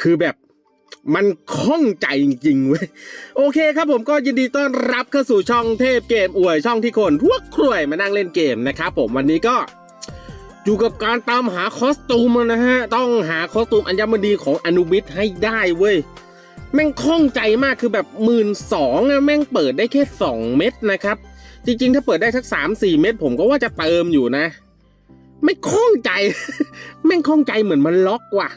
คือแบบมันคล่องใจจริงๆเว้ยโอเคครับผมก็ยินดีต้อนรับเข้าสู่ช่องเทพเกมอวยช่องที่คนพวกครวยมานั่งเล่นเกมนะครับผมวันนี้ก็อยู่กับการตามหาคอสตูมนะฮะต้องหาคอสตูมอัญมณีของอนุบิทให้ได้เว้ยแม่งคล่องใจมากคือแบบหมื่นสองแม่งเปิดได้แค่สองเม็ดนะครับ จริงๆ ถ้าเปิดได้สักสามสี่เม็ดผมก็ว่าจะเติมอยู่นะ ไม่คล่องใจ แม่งคล่องใจเหมือนมันล็อกว่ะ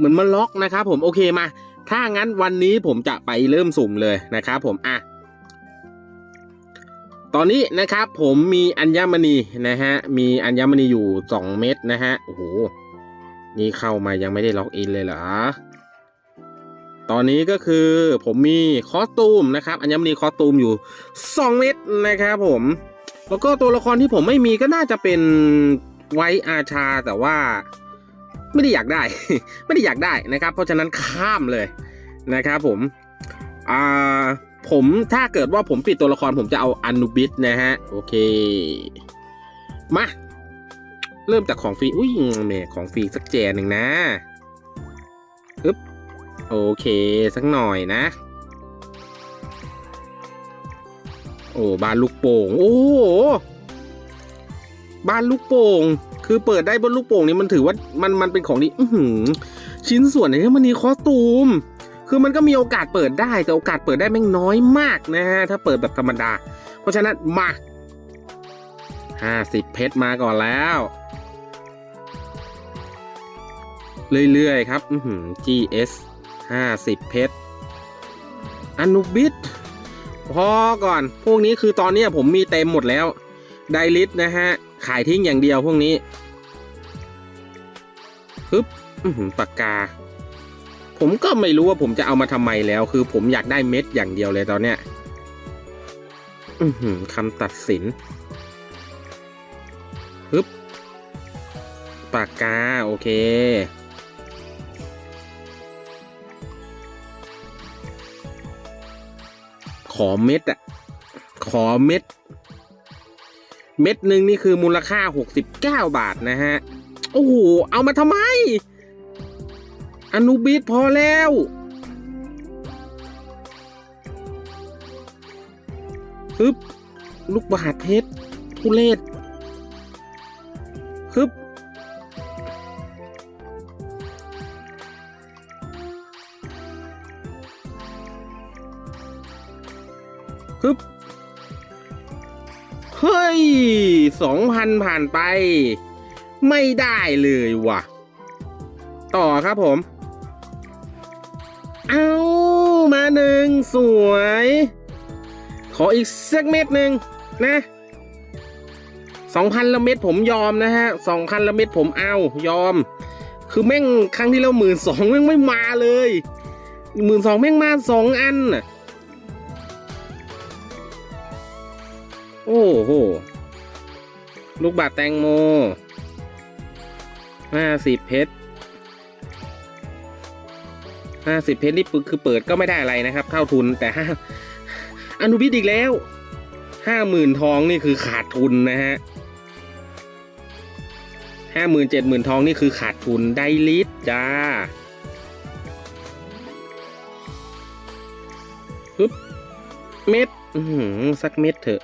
เหมือนมันล็อกนะครับผมโอเคมา ถ้างั้นวันนี้ผมจะไปเริ่มสุ่มเลยนะครับผมอะตอนนี้นะครับผมมีอัญมณีนะฮะมีอัญมณีอยู่ 2 เม็ดนะฮะโอ้โหนี่เข้ามายังไม่ได้ล็อกอินเลยเหรอตอนนี้ก็คือผมมีคอสตูมนะครับอัญมณีคอสตูมอยู่ 2 เม็ดนะครับผมแล้วก็ตัวละครที่ผมไม่มีก็น่าจะเป็นไวอาชาแต่ว่า ไม่ได้อยากได้ ไม่ได้อยากได้นะครับ เพราะฉะนั้นข้ามเลยนะครับผมอ่าผมถ้าเกิดว่าผมปิดตัวละครผมจะเอาอนุบิสนะฮะ โอเค มา เริ่มจากของฟรี อุ้ยแหมของฟรีสักแจหนึ่งนะอึ๊บโอเค สักหน่อยนะ โอ้บานลูกโป่ง โอ้โหบานลูกโป่ง คือเปิดได้บนลูกโป่งนี่มันถือว่ามันมันเป็นของนี้ชิ้นส่วนในที่มันมีคอสตูม คือมันก็มีโอกาสเปิดได้แต่โอกาสเปิดได้แม่งน้อยมากนะฮะถ้าเปิดแบบธรรมดา เพราะฉะนั้นมาห้าสิบเพชรมาก่อนแล้ว เรื่อยๆครับอื GS ห้าสิบเพชรอนุบิดพอก่อน พวกนี้คือตอนนี้ผมมีเต็มหมดแล้ว ไดลิสนะฮะ ขายทิ้งอย่างเดียวพวกนี้ ฮึบปากกา ผมก็ไม่รู้ว่าผมจะเอามาทำไมแล้ว คือผมอยากได้เม็ดอย่างเดียวเลยตอนเนี้ยคำตัดสินฮึบปากกา โอเค ขอเม็ดอะขอเม็ด เม็ดหนึ่งนี่คือมูลค่า 69 บาทนะฮะ โอ้โห เอามาทำไม อนุบิดพอแล้ว ฮึบ ลูกบาศเพชรทุเลศฮึบ ฮึบ เฮ้ยสองพันผ่านไป ไม่ได้เลยว่ะ ต่อครับผม เอามาหนึ่งสวย ขออีกสักเม็ดหนึ่งนะสองพันละเม็ดผมยอมนะฮะสองพันละเม็ดผมเอายอม คือแม่งครั้งที่แล้วหมื่นสองแม่งไม่มาเลยหมื่นสองแม่งมาสองอันน่ะโอ้โห ลูกบาทแตงโม ห้าสิบเพชรห้าสิบเพชรนี่คือเปิดก็ไม่ได้อะไรนะครับ เท่าทุนแต่ห้าอนุบิดอีกแล้วห้าหมื่นทองนี่คือขาดทุนนะฮะห้าหมื่นเจ็ดหมื่นทองนี่คือขาดทุนได้ลิตรจ้าปึ๊บเม็ดสักเม็ดเถอะ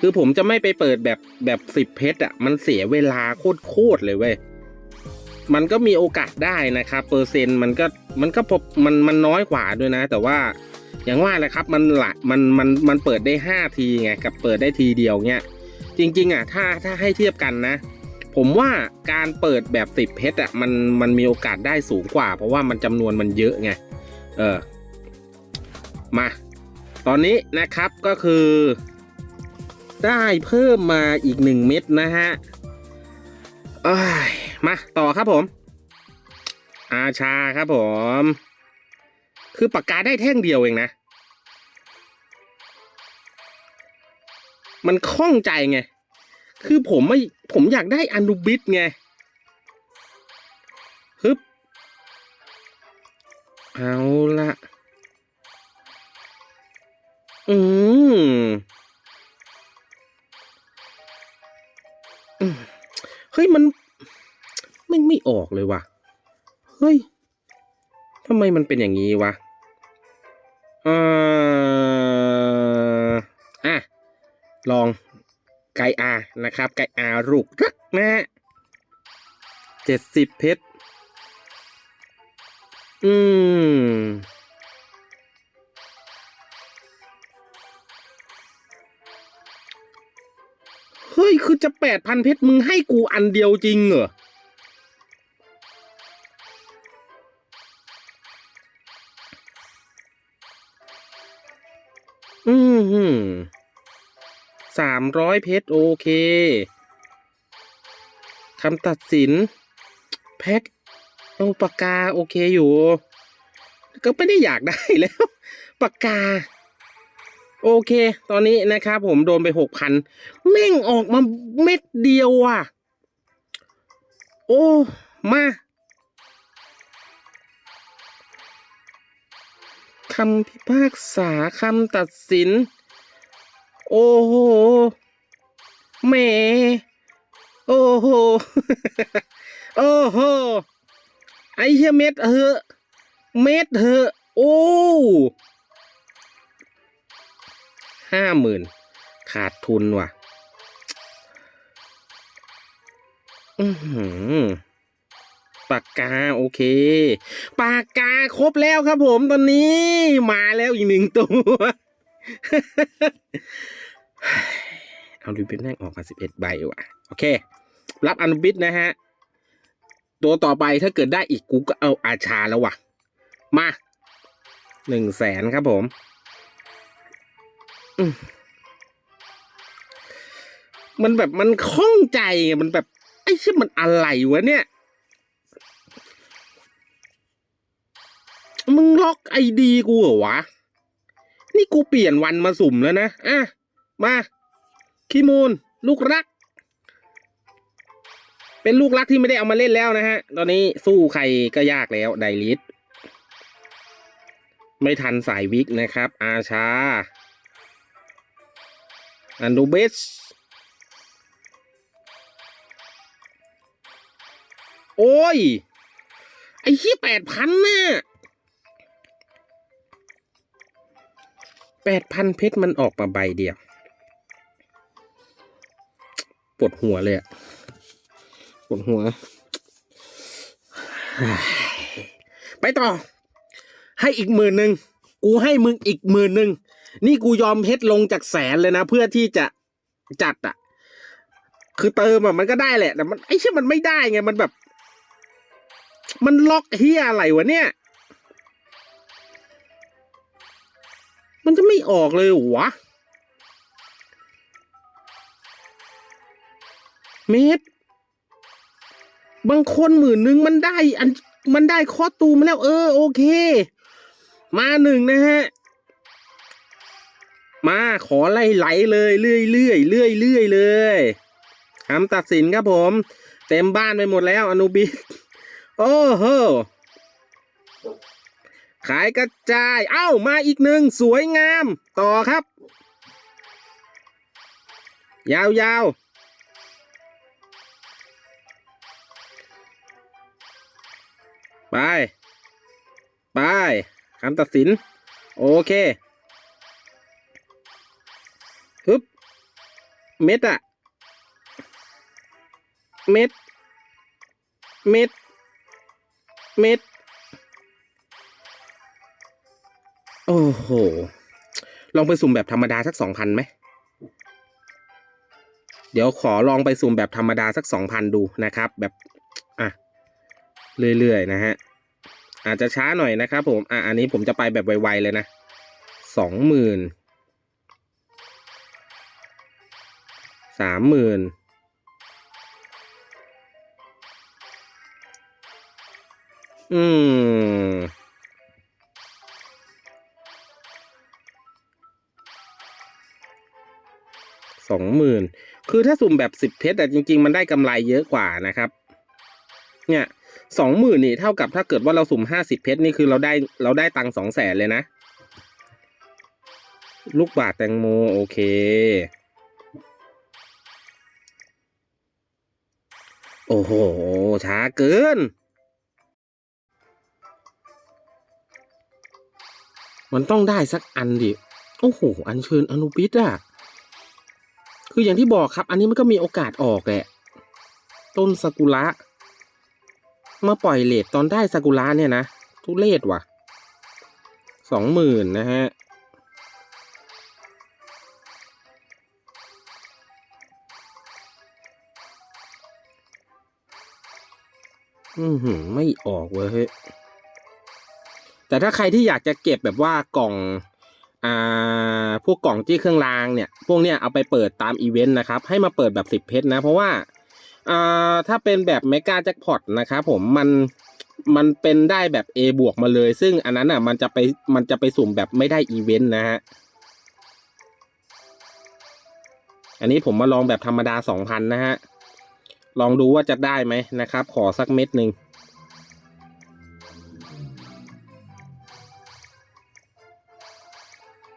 คือผมจะไม่ไปเปิดแบบแบบสิบเพชรอะมันเสียเวลาโคตรๆเลยเว้ยมันก็มีโอกาสได้นะครับเปอร์เซ็นต์มันก็มันก็พบมันมันน้อยกว่าด้วยนะ แต่ว่าอย่างว่าแหละครับมันละมันมันมันเปิดได้ห้าทีไงกับเปิดได้ทีเดียวเนี้ยจริง ๆอะถ้าถ้าให้เทียบกันนะ ผมว่าการเปิดแบบสิบเพชรอะมันมันมีโอกาสได้สูงกว่า เพราะว่ามันจำนวนมันเยอะไงเออมา ตอนนี้นะครับก็คือ ได้เพิ่มมาอีกหนึ่งเม็ดนะฮะเอ้ยมาต่อครับผม อาชาครับผม คือปากกาได้แท่งเดียวเองนะ มันคล่องใจไง คือผมไม่ผมอยากได้อนุบิสไงฮึบเอาละอืม เฮ้ยมันไม่ไม่ออกเลยว่ะ เฮ้ยทำไมมันเป็นอย่างนี้วะเอ่ออะ ลองไก่อานะครับ ไก่อาลูกรักนะฮะเจ็ดสิบเพชร อืม ฮ้ย คือจะแปดพันเพชรมึงให้กูอันเดียวจริงเหรออืมหืมสามร้อยเพชรโอเคคำตัดสิน แพ็คโอปากกาโอเคอยู่ ก็ไม่ได้อยากได้แล้ว ปากกา โอเค ตอนนี้นะครับผมโดนไปหกพันแม่งออกมาเม็ดเดียวอะ โอ้ มาคำพิพากษาคำตัดสิน โอ้โหแหมโอ้โห โอ้โห ไอ้เหี้ยเม็ดเหอะ เม็ดเหอะ โอ้ ห้าหมื่นขาดทุนว่ะ อือหือปากกาโอเค ปากกาครบแล้วครับผมตอนนี้มาแล้วอีกหนึ่งตัว เอาดูเป็นแม่งออกมาสิบเอ็ดใบว่ะ โอเค รับอนุบิตนะฮะ ตัวต่อไปถ้าเกิดได้อีกกูก็เอาอาชาแล้วว่ะ มาหนึ่งแสนครับผม มันแบบมันคล่องใจไงมันแบบ ไอ้ชื่อมันอะไรวะเนี่ย มึงล็อกไอดีกูเหรอวะ นี่กูเปลี่ยนวันมาสุ่มแล้วนะ อะ มาคีมูล ลูกรัก เป็นลูกรักที่ไม่ได้เอามาเล่นแล้วนะฮะ ตอนนี้สู้ใครก็ยากแล้วไดลิสไม่ทันสายวิกนะครับ อาชา อันดูเบส โอ้ย ไอ้ที่แปดพันน่ะแปดพันเพชรมันออกมาใบเดียว ปวดหัวเลยอะปวดหัว ไปต่อ ให้อีกหมื่นหนึ่ง กูให้มึงอีกหมื่นหนึ่ง นี่กูยอมเพชรลงจากแสนเลยนะ เพื่อที่จะจัดอะคือเติมอะมันก็ได้แหละ แต่มันไอ้เชื่อมันไม่ได้ไงมันแบบ มันล็อกเฮียอะไรวะเนี่ย มันจะไม่ออกเลยหรอวะเมตร บางคนหมื่นหนึ่งมันได้ อันมันได้คอตูมมาแล้ว เออ โอเค มาหนึ่งนะฮะ มาขอไล่ไหลเลยเรื่อยเรื่อยเรื่อยเรื่อยเลยคำตัดสินครับผม เต็มบ้านไปหมดแล้วอนุบิสโอ้โหขายกระจาย เอ้า มาอีกหนึ่งสวยงาม ต่อครับ ยาวยาวไป ไปคำตัดสิน โอเค เม็ดอะเม็ด เม็ด เม็ด โอ้โห ลองไปสุ่มแบบธรรมดาสักสองพันไหม เดี๋ยวขอลองไปสุ่มแบบธรรมดาสักสองพันดูนะครับ แบบ อะ เรื่อยๆ นะฮะ อาจจะช้าหน่อยนะครับผม อะ อันนี้ผมจะไปแบบไวๆเลยนะสองหมื่น สามหมื่นอืม สองหมื่น คือถ้าสุ่มแบบสิบเพชรแต่จริง ๆ มันได้กำไรเยอะกว่านะครับ เนี่ยสองหมื่นนี่เท่ากับถ้าเกิดว่าเราสุ่มห้าสิบเพชรนี่คือเราได้เราได้ตังสองแสนเลยนะ ลูกบาทแตงโมโอเค โอ้โห ช้าเกิน มันต้องได้สักอันดิ โอ้โห อันเชิญอนุบิดอะคืออย่างที่บอกครับ อันนี้มันก็มีโอกาสออกแหละ ต้นซากุระ มาปล่อยเลทตอนได้ซากุระเนี่ยนะ ทุเลศว่ะ สองหมื่นนะฮะ อือหือไม่ออกเว้ยเฮ้ยแต่ถ้าใครที่อยากจะเก็บแบบว่ากล่อง อ่า พวกกล่องที่เครื่องรางเนี่ย พวกเนี้ยเอาไปเปิดตามอีเวนต์นะครับ ให้มาเปิดแบบสิบเพชรนะ เพราะว่า อ่า ถ้าเป็นแบบเมกาแจ็คพอตนะครับผม มัน มันเป็นได้แบบ A บวกมาเลย ซึ่งอันนั้นอะ มันจะไป มันจะไปสุ่มแบบไม่ได้อีเวนต์นะฮะ อันนี้ผมมาลองแบบธรรมดาสองพันนะฮะ ลองดูว่าจะได้ไหมนะครับ ขอสักเม็ดหนึ่ง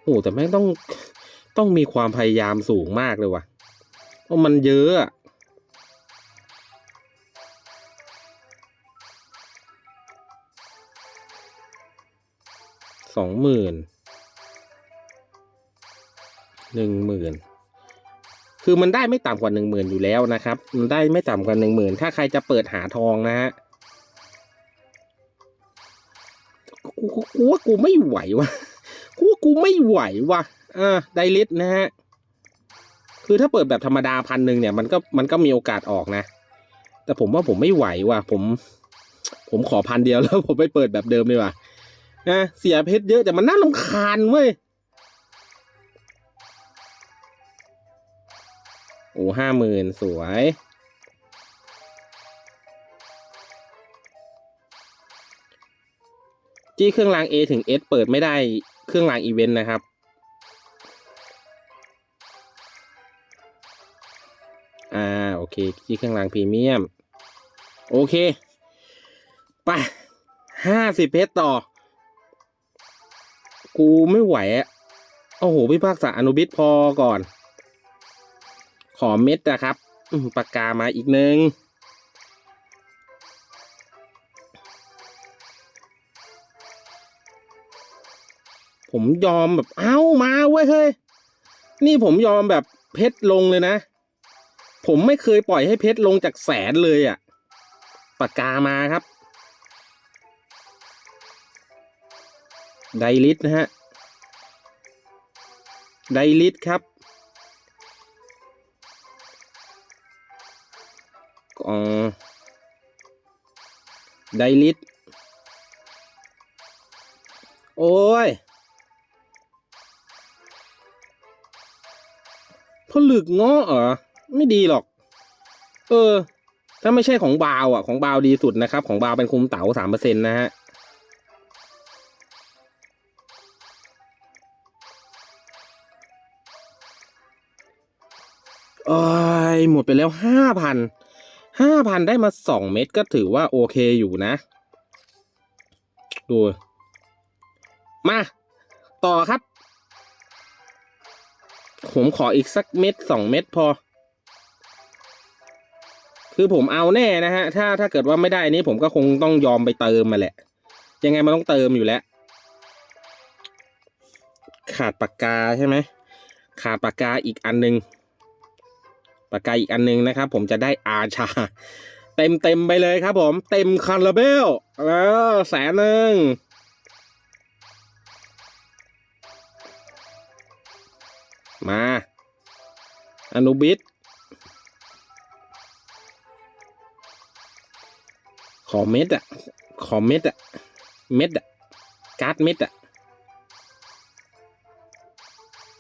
โอ้แต่แม่งต้องต้องมีความพยายามสูงมากเลยว่ะ เพราะมันเยอะอะสองหมื่นหนึ่งหมื่น คือมันได้ไม่ต่ำกว่าหนึ่งหมื่นอยู่แล้วนะครับ มันได้ไม่ต่ำกว่าหนึ่งหมื่นถ้าใครจะเปิดหาทองนะฮะกูกูว่ากูไม่ไหววะกูว่ากูไม่ไหววะอ่าไดลิสนะฮะคือถ้าเปิดแบบธรรมดาพันหนึ่งเนี่ยมันก็มันก็มีโอกาสออกนะ แต่ผมว่าผมไม่ไหวว่ะผม ผมขอพันเดียวแล้วผมไปเปิดแบบเดิมดีกว่านะเสียเพชรเยอะแต่มันน่ารำคาญเว้ย โอ้ห้าหมื่นสวยจี้เครื่องราง A ถึง S เปิดไม่ได้เครื่องรางอีเวนต์นะครับ อ่า โอเคจี้เครื่องรางพรีเมียม โอเค ไปห้าสิบเพชรต่อ กูไม่ไหวอะโอ้โหพี่ภาคษาอนุบิตพอก่อน ขอเม็ดนะครับปากกามาอีกหนึ่งผมยอมแบบเอ้ามาเว้ยเฮ้ยนี่ผมยอมแบบเพชรลงเลยนะ ผมไม่เคยปล่อยให้เพชรลงจากแสนเลยอะ่ะปากกามาครับ ไดลิทนะฮะ ไดลิทครับ กล่อไดลิทโอ้ยผลึกเงาะเหรอ ไม่ดีหรอก เออ ถ้าไม่ใช่ของบาวอะ ของบาวดีสุดนะครับ ของบาวเป็นคุมเต๋าสามเปอร์เซ็นต์นะฮะเอ้ยหมดไปแล้วห้าพัน ห้าพันได้มาสองเม็ดก็ถือว่าโอเคอยู่นะ ดู มา ต่อครับ ผมขออีกสักเม็ดสองเม็ดพอ คือผมเอาแน่นะฮะ ถ้าถ้าเกิดว่าไม่ได้อันนี้ผมก็คงต้องยอมไปเติมมาแหละ ยังไงมันต้องเติมอยู่แล้ว ขาดปากกาใช่ไหม ขาดปากกาอีกอันหนึ่ง ปากกาอีกอันหนึ่งนะครับ ผมจะได้อาชา เต็มเต็มๆไปเลยครับผม เต็มคาราเบลแล้วแสนหนึ่งมาอนุบิตขอเม็ดอะขอเม็ดอะเม็ดอะการ์ดเม็ดอะ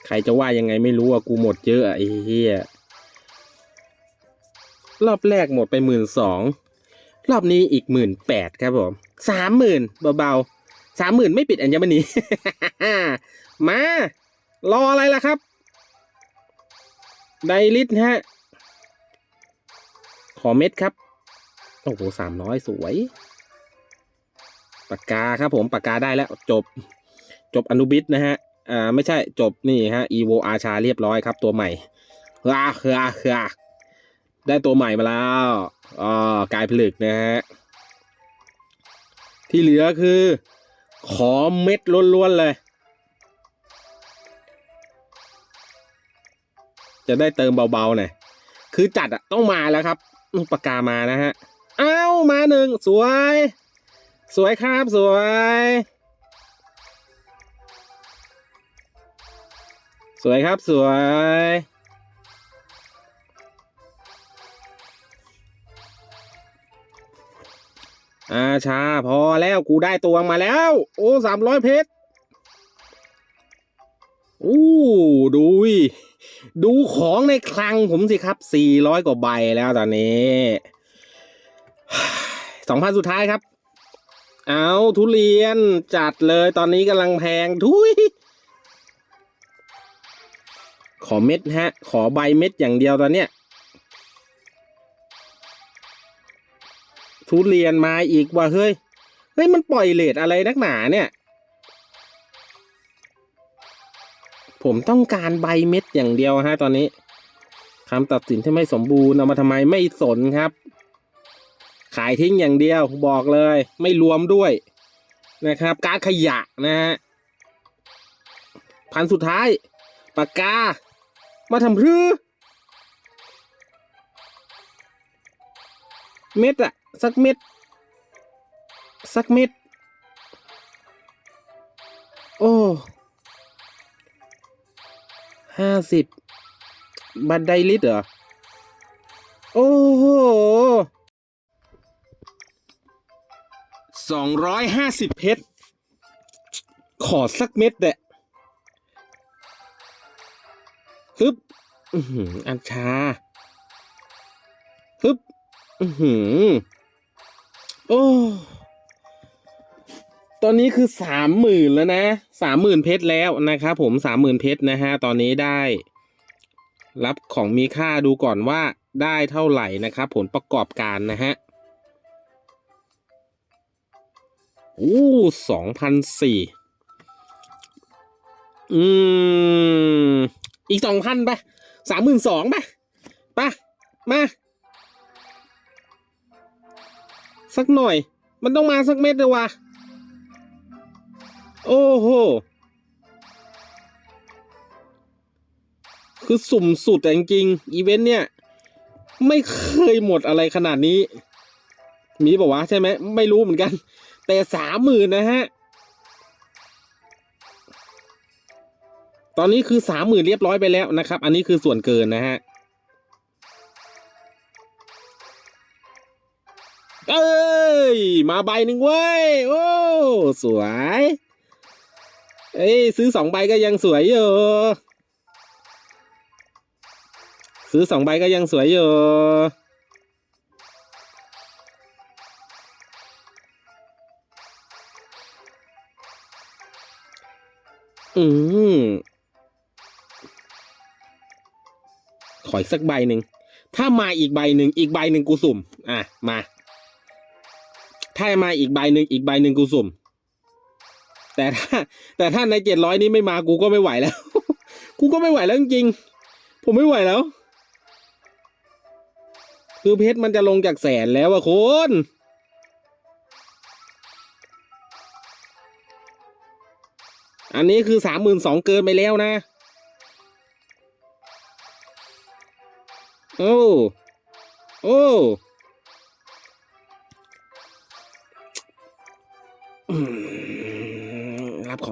ใครจะว่ายังไงไม่รู้อะกูหมดเยอะอะไอ้เหี้ย รอบแรกหมดไปหมื่นสองรอบนี้อีกหมื่นแปดครับผมสามหมื่นเบาๆสามหมื่นไม่ปิดอัญมณี มา รออะไรล่ะครับ ไดลิทฮะ ขอเม็ดครับ โอ้โหสามร้อยสวย ปากกาครับผม ปากกาได้แล้ว จบ จบอนุบิตนะฮะ อ่า ไม่ใช่จบนี่ฮะ evo อาชาเรียบร้อยครับ ตัวใหม่เฮ้อเฮ้อเฮ้อ ได้ตัวใหม่มาแล้วอ๋อกายผลึกนะฮะ ที่เหลือคือ ขอเม็ดล้วนๆเลย จะได้เติมเบาๆหน่อย คือจัดอะต้องมาแล้วครับปากกามานะฮะอ้าวมาหนึ่งสวย สวยครับสวย สวยครับสวย อาชาพอแล้วกูได้ตัวมาแล้ว โอ้สามร้อยเพชรอู้ดูดิดูของในคลังผมสิครับสี่ร้อยกว่าใบแล้วตอนนี้สองพันสุดท้ายครับ เอาทุเรียนจัดเลยตอนนี้กำลังแพงทุยขอเม็ดฮะ ขอใบเม็ดอย่างเดียวตอนเนี้ย ทุเรียนมาอีกว่าเฮ้ย เฮ้ยมันปล่อยเลทอะไรนักหนาเนี่ย ผมต้องการใบเม็ดอย่างเดียวฮะตอนนี้คำตัดสินที่ไม่สมบูรณ์เอามาทำไมไม่สนครับ ขายทิ้งอย่างเดียวบอกเลย ไม่รวมด้วยนะครับ การขยะนะฮะพันสุดท้ายปากกา มาทำพรือเม็ดอะ สักเม็ด สักเม็ด โอ้ห้าสิบบันไดลิตรเหรอ โอ้โหสองร้อยห้าสิบเพชร ขอสักเม็ดแหละฮึบอื้อหืออันชาฮึบ อื้อหือ โอ้ ตอนนี้คือสามหมื่นแล้วนะสามหมื่นเพชรแล้วนะครับผมสามหมื่นเพชรนะฮะตอนนี้ได้ รับของมีค่าดูก่อนว่าได้เท่าไหร่นะครับผลประกอบการนะฮะอู้สองพันสี่อืม อีกสองพันไปสามหมื่นสองไปไปมา สักหน่อย มันต้องมาสักเม็ดเลยวะโอ้โห คือสุ่มสุดแต่จริงอีเวนต์เนี่ย ไม่เคยหมดอะไรขนาดนี้ มีบอกว่าวะใช่ไหม ไม่รู้เหมือนกัน แต่สามหมื่นนะฮะ ตอนนี้คือสามหมื่นเรียบร้อยไปแล้วนะครับ อันนี้คือส่วนเกินนะฮะ เอ้ย มาใบหนึ่งเว้ย โอ้ สวย เอ้ย ซื้อสองใบก็ยังสวยอยู่ ซื้อสองใบก็ยังสวยอยู่ อืม ขออีกสักใบหนึ่ง ถ้ามาอีกใบหนึ่ง อีกใบหนึ่งกูสุ่ม อะ มา ถ้ามาอีกใบหนึ่งอีกใบหนึ่งกูสุ่ม แต่ถ้า แต่ถ้าในเจ็ดร้อยนี้ไม่มากูก็ไม่ไหวแล้ว กูก็ไม่ไหวแล้วจริงๆผมไม่ไหวแล้ว คือเพชรมันจะลงจากแสนแล้วอะคุณอันนี้คือสามหมื่นสองเกินไปแล้วนะ โอ้ โอ้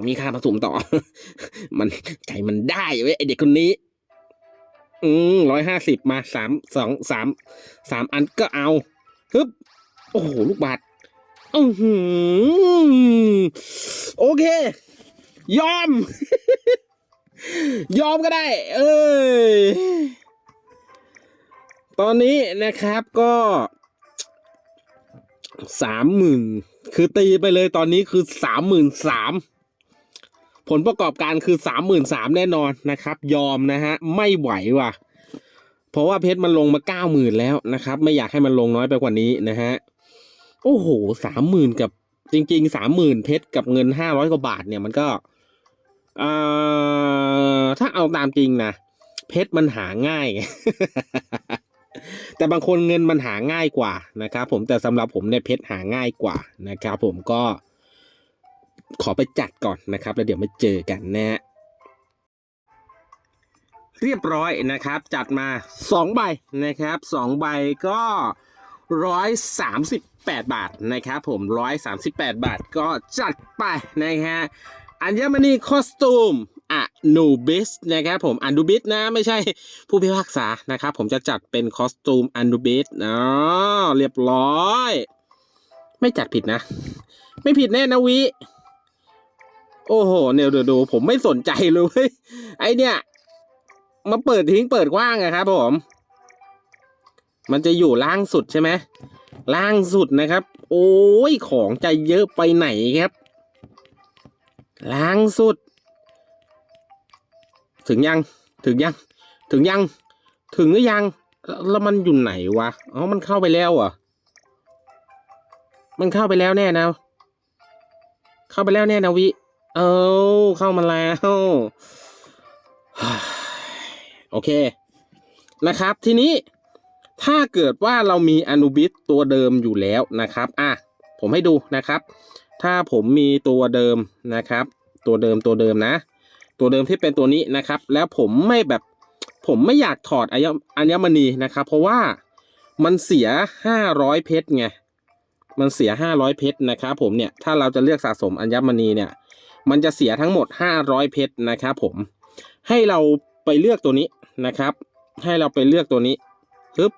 ของมีค่ามาสุ่มต่อ มันใจมันได้เว้ยไอเด็กคนนี้ อืมร้อยห้าสิบมาสามสองสามสามอันก็เอาฮึบโอ้โหลูกบาทอือหือโอเค ยอม ยอมก็ได้ เอ้ยตอนนี้นะครับก็สามหมื่นคือตีไปเลยตอนนี้คือสามหมื่นสาม ผลประกอบการคือสามหมื่นสามแน่นอนนะครับ ยอมนะฮะ ไม่ไหวว่ะ เพราะว่าเพชรมันลงมาเก้าหมื่นแล้วนะครับ ไม่อยากให้มันลงน้อยไปกว่านี้นะฮะ โอ้โหสามหมื่นกับจริงๆสามหมื่นเพชรกับเงินห้าร้อยกว่าบาทเนี่ยมันก็เอ่อถ้าเอาตามจริงนะเพชรมันหาง่ายแแต่บางคนเงินมันหาง่ายกว่านะครับ ผมแต่สำหรับผมเนี่ยเพชรหาง่ายกว่านะครับ ผมก็ ขอไปจัดก่อนนะครับ แล้วเดี๋ยวมาเจอกันนะฮะเรียบร้อยนะครับ จัดมา 2 ใบนะครับ 2 ใบก็ร้อยสามสิบแปดบาทนะครับ ผมร้อยสามสิบแปดบาทก็จัดไปนะฮะอัญมณีคอสตูมอะนูบิสนะครับผมอันูบิสนะไม่ใช่ผู้พิพากษานะครับ ผมจะจัดเป็นคอสตูมอันดูบิสอ๋อเรียบร้อย ไม่จัดผิดนะ ไม่ผิดแน่นะวิ โอ้โหเนี่ยเดี๋ยวดูผมไม่สนใจเลยเว้ยไอเนี่ยมาเปิดทิ้งเปิดกว้างอะครับผม มันจะอยู่ล่างสุดใช่ไหมล่างสุดนะครับ โอ้ยของจะเยอะไปไหนครับ ล่างสุด ถึงยังถึงยัง ถึงยัง ถึงหรือยัง แล้วมันอยู่ไหนวะอ๋อมันเข้าไปแล้วอะมันเข้าไปแล้วแน่นะ เข้าไปแล้วแน่นะวิ เออเข้ามาแล้ว โอเค นะครับ ทีนี้ถ้าเกิดว่าเรามีอนุบิสตัวเดิมอยู่แล้วนะครับ อะ ผมให้ดูนะครับ ถ้าผมมีตัวเดิมนะครับ ตัวเดิมตัวเดิมนะ ตัวเดิมที่เป็นตัวนี้นะครับ แล้วผมไม่แบบผมไม่อยากถอดอัญอัญมณีนะครับ เพราะว่ามันเสียห้าร้อยเพชรไง มันเสียห้าร้อยเพชรนะครับ ผมเนี่ย ถ้าเราจะเลือกสะสมอัญมณีเนี่ย มันจะเสียทั้งหมดห้าร้อยเพชรนะครับผมให้เราไปเลือกตัวนี้นะครับ ให้เราไปเลือกตัวนี้ฮึบ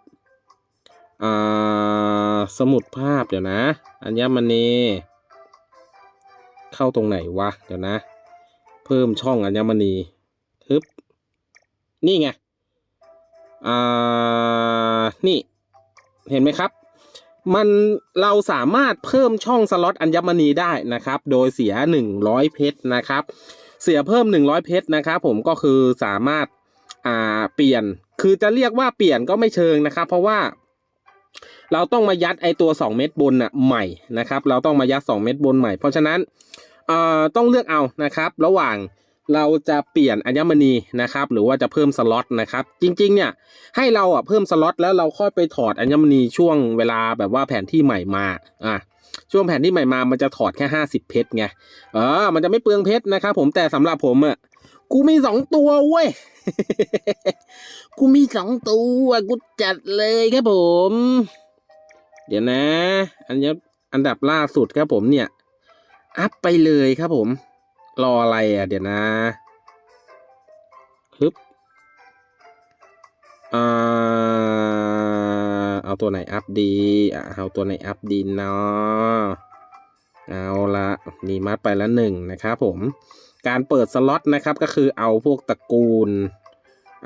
อ่าสมุดภาพเดี๋ยวนะ อัญมณีเข้าตรงไหนวะเดี๋ยวนะ เพิ่มช่องอัญมณีฮึบนี่ไงอ่านี่เห็นไหมครับ มันเราสามารถเพิ่มช่องสล็อตอัญมณีได้นะครับ โดยเสีย 100 เพชรนะครับ เสียเพิ่ม 100 เพชรนะครับ ผมก็คือสามารถอ่าเปลี่ยน คือจะเรียกว่าเปลี่ยนก็ไม่เชิงนะครับ เพราะว่า เราต้องมายัดไอตัว 2 เม็ดบนน่ะใหม่นะครับ เราต้องมายัด 2 เม็ดบนใหม่ เพราะฉะนั้นเอ่อต้องเลือกเอานะครับ ระหว่าง เราจะเปลี่ยนอัญมณีนะครับ หรือว่าจะเพิ่มสล็อตนะครับ จริงๆ เนี่ยให้เราอะเพิ่มสล็อตแล้วเราค่อยไปถอดอัญมณีช่วงเวลาแบบว่าแผนที่ใหม่มาอะช่วงแผนที่ใหม่มามันจะถอดแค่ห้าสิบเพชรไงเออมันจะไม่เปลืองเพชรนะครับผมแต่สำหรับผมอะกูมีสองตัวเว้ยกูมีสองตัวกูจัดเลยครับผม เดี๋ยวนะ อันนี้อันดับล่าสุดครับผมเนี่ย อัพไปเลยครับผม รออะไรอะ เดี๋ยวนะฮึบอ่าเอาตัวไหนอัพดีอะเอาตัวไหนอัพดีเนาะเอาละนี่มัดไปล้วหนึ่งนะครับผมการเปิดสล็อตนะครับก็คือเอาพวกตระกูล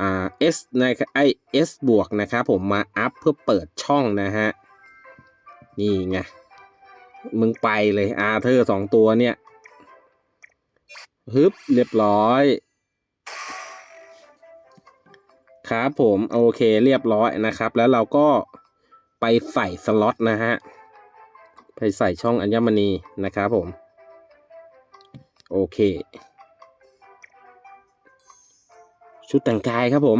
อ่า S นะครับไอ S บวกนะครับผมมาอัพเพื่อเปิดช่องนะฮะนี่ไงมึงไปเลยอาเธอสองตัวเนี่ย ฮึบเรียบร้อย ครับผมโอเคเรียบร้อยนะครับ แล้วเราก็ไปใส่สล็อตนะฮะ ไปใส่ช่องอัญมณีนะครับผม โอเค ชุดแต่งกายครับผม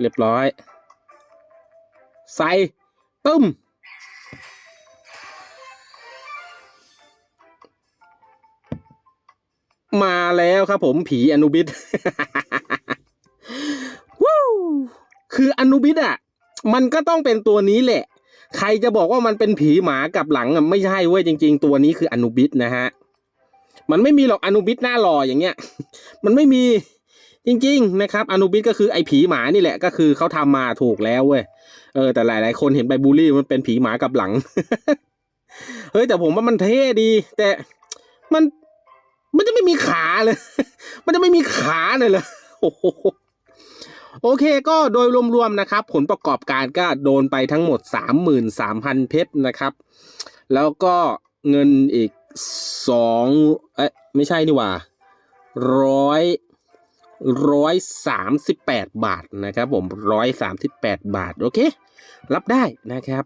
เรียบร้อย ใส่ตึ้ม มาแล้วครับผมผีอนุบิสวู้คืออนุบิสอะ มันก็ต้องเป็นตัวนี้แหละ ใครจะบอกว่ามันเป็นผีหมากับหลังอะไม่ใช่เว้ยจริง ๆ ตัวนี้คืออนุบิสนะฮะมันไม่มีหรอกอนุบิสหน้าหล่ออย่างเงี้ย มันไม่มีจริง ๆ นะครับอนุบิสก็คือไอ้ผีหมานี่แหละก็คือเขาทำมาถูกแล้วเว้ยเออแต่หลาย ๆ คนเห็นไปบูลลี่มันเป็นผีหมากับหลังเฮ้ยแต่ผมว่ามันเท่ดี แต่มัน มันจะไม่มีขาเลย มันจะไม่มีขาเลยเหรอโอ้โหโอเคก็โดยรวมๆนะครับ ผลประกอบการก็โดนไปทั้งหมด 33,000 เพชรนะครับ แล้วก็เงินอีกสองเอ๊ะไม่ใช่นี่หว่าร้อยร้อยสามสิบแปดบาทนะครับผมร้อยสามสิบแปดบาท โอเค รับได้นะครับ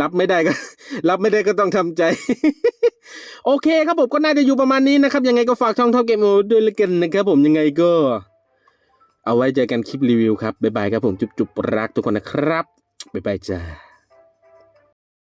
รับไม่ได้ก็ รับไม่ได้ก็ต้องทำใจ โอเคครับผมก็น่าจะอยู่ประมาณนี้นะครับ ยังไงก็ฝากช่องท็อปเกมโด้วยละกันนะครับผมยังไงก็ เอาไว้เจอกันคลิปรีวิวครับบ๊ายบายครับผมจุ๊บๆรักทุกคนนะครับบ๊ายบายจ้า